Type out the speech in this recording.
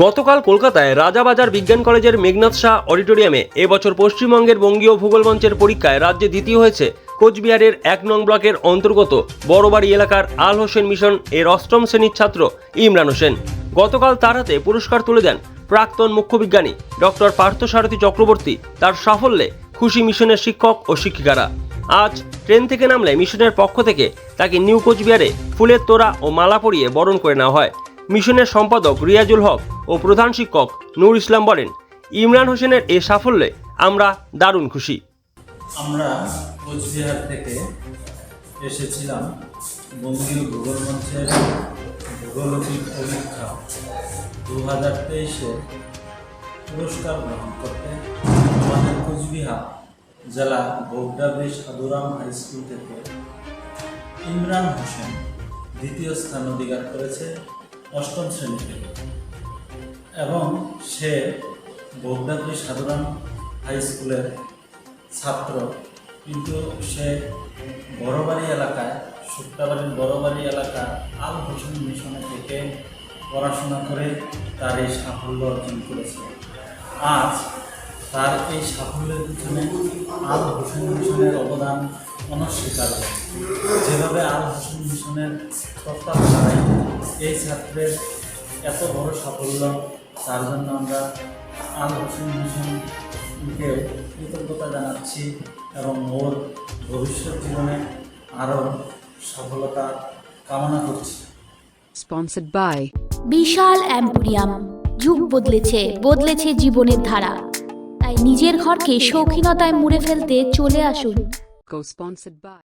গতকাল কলকাতায় রাজাবাজার বিজ্ঞান কলেজের মেঘনাথ শাহ অডিটোরিয়ামে এবছর পশ্চিমবঙ্গের বঙ্গীয় ভূগোল মঞ্চের পরীক্ষায় রাজ্যে দ্বিতীয় হয়েছে কোচবিহারের এক নং ব্লকের অন্তর্গত বড়বাড়ি এলাকার আল হোসেন মিশন এর অষ্টম শ্রেণির ছাত্র ইমরান হোসেন। গতকাল তার হাতে পুরস্কার তুলে দেন প্রাক্তন মুখ্য বিজ্ঞানী ডক্টর পার্থসারথী চক্রবর্তী তার সাফল্যে খুশি মিশনের শিক্ষক ও শিক্ষিকারা। আজ ট্রেন থেকে নামলে মিশনের পক্ষ থেকে তাকে নিউ কোচবিহারে ফুলের তোড়া ও মালা পরিয়ে বরণ করে নেওয়া হয়। মিশনের সম্পাদক রিয়াজুল হক ও প্রধান শিক্ষক নূর ইসলাম বলেন, ইমরান হোসেনের এ সাফল্যে আমরা দারুণ খুশি। আমরা কোচবিহার থেকে এসেছিলাম বঙ্গীয় ভূগোল মঞ্চের ভূগোলজিক পরীক্ষা দু হাজার তেইশে পুরস্কার গ্রহণ করতে আমাদের কোচবিহার জেলা বৌডাবি সাধুরাম হাই স্কুল থেকে ইমরান হোসেন দ্বিতীয় স্থান অধিকার করেছে অষ্টম শ্রেণি থেকে। এবং সে বৌডাবি সাধারণ হাই স্কুলের ছাত্র। কিন্তু সে বড়বাড়ি এলাকায় শুক্তাবাড়ির বড়বাড়ি এলাকার আল হোসেন মিশনে থেকে পড়াশোনা করে তার এই সাফল্য অর্জন করেছে। আজ তার এই সাফল্যের পিছনে আল হোসেন মিশনের অবদান অনস্বীকার্য। যেভাবে আল হোসেন মিশনের তত্ত্বাবধানে এই ছাত্রের এত বড় সাফল্য তার জন্য আমরা আল হোসেন মিশনকে কৃতজ্ঞতা জানাচ্ছি এবং ওর ভবিষ্যৎ জীবনে আরও সফলতা কামনা করছি। Sponsored by বিশাল অ্যাম্পোরিয়াম যুগ বদলেছে বদলেছে জীবনের ধারা। তাই নিজের ঘরকে শৌখিনতায় মুড়ে ফেলতে চলে আসুন। Co-sponsored by